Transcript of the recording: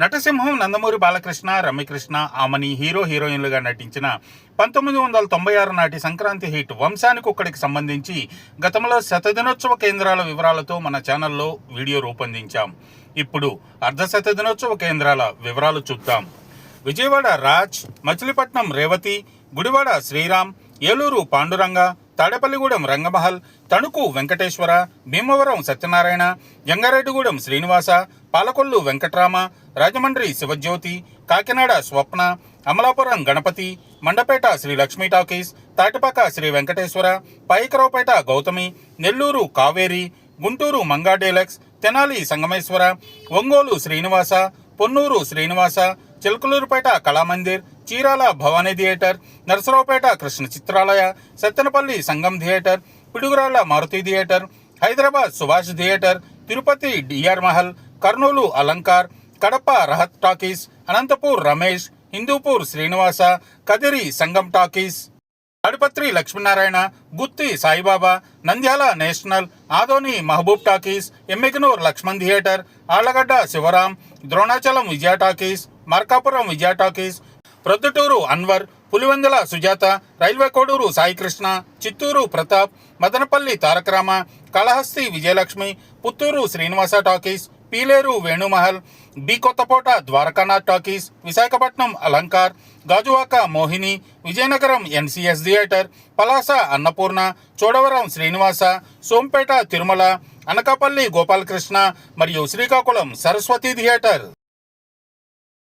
నటసింహం Nandamuri Balakrishna Ramyakrishna Aamani hero హీరోయిన్లుగా నటించిన పంతొమ్మిది వందల తొంభై ఆరు నాటి సంక్రాంతి హిట్ వంశానికి ఒక్కడికి సంబంధించి గతంలో శతదినోత్సవ కేంద్రాల వివరాలతో మన ఛానల్లో వీడియో రూపొందించాం. ఇప్పుడు అర్ధ శతదినోత్సవ కేంద్రాల వివరాలు చూద్దాం. Vijayawada Raj Machilipatnam Revathi Gudivada Sriram Eluru Panduranga Tadepalligudem Rangamahal Tanuku Venkateswara Bhimavaram Satyanarayana Jangareddygudem Srinivasa Palakollu Venkatrama Rajahmundry Sivajyothi Kakinada Swapna Amalapuram Ganapathi Mandapeta Sri Lakshmi talkies Tatipaka Sri Venkateswara Paikaraopeta Gautami Nellore Kaveri Guntur Manga deluxe Tenali Sangameswara Ongole Srinivasa Ponnur Srinivasa Chilakaluripet Kalamandir Chirala Bhavani theatre Narasaraopet Krishna Chitralaya Sattenapalli Sangam theatre Piduguralla Maruthi theatre Hyderabad Subhash theatre Tirupati DR Mahal Kurnool Alankar Kadapa Rahat talkies Anantapur Ramesh Hindupur Srinivasa Kadiri Sangam talkies Adipatri Lakshminarayana Gooty Saibaba Nandyal national Adoni Mahaboob talkies Emmiganur Lakshman theatre Allagadda Sivaram Dronachalam Vijaya talkies Markapuram Vijaya talkies Proddatur Anwar Pulivendula Sujatha railway Koduru Saikrishna Chittoor Pratap Madanapalle Tarakarama Kalahasti Vijayalakshmi Puttur Srinivasa talkies Pileru Venumahal B Kothapota Dwarakanath talkies Visakhapatnam Alankar Gajuwaka Mohini Vizianagaram NCS theatre Palasa Annapurna Chodavaram Srinivasa Sompeta Tirumala Anakapalli Gopalakrishna మరియు Srikakulam Saraswati theatre.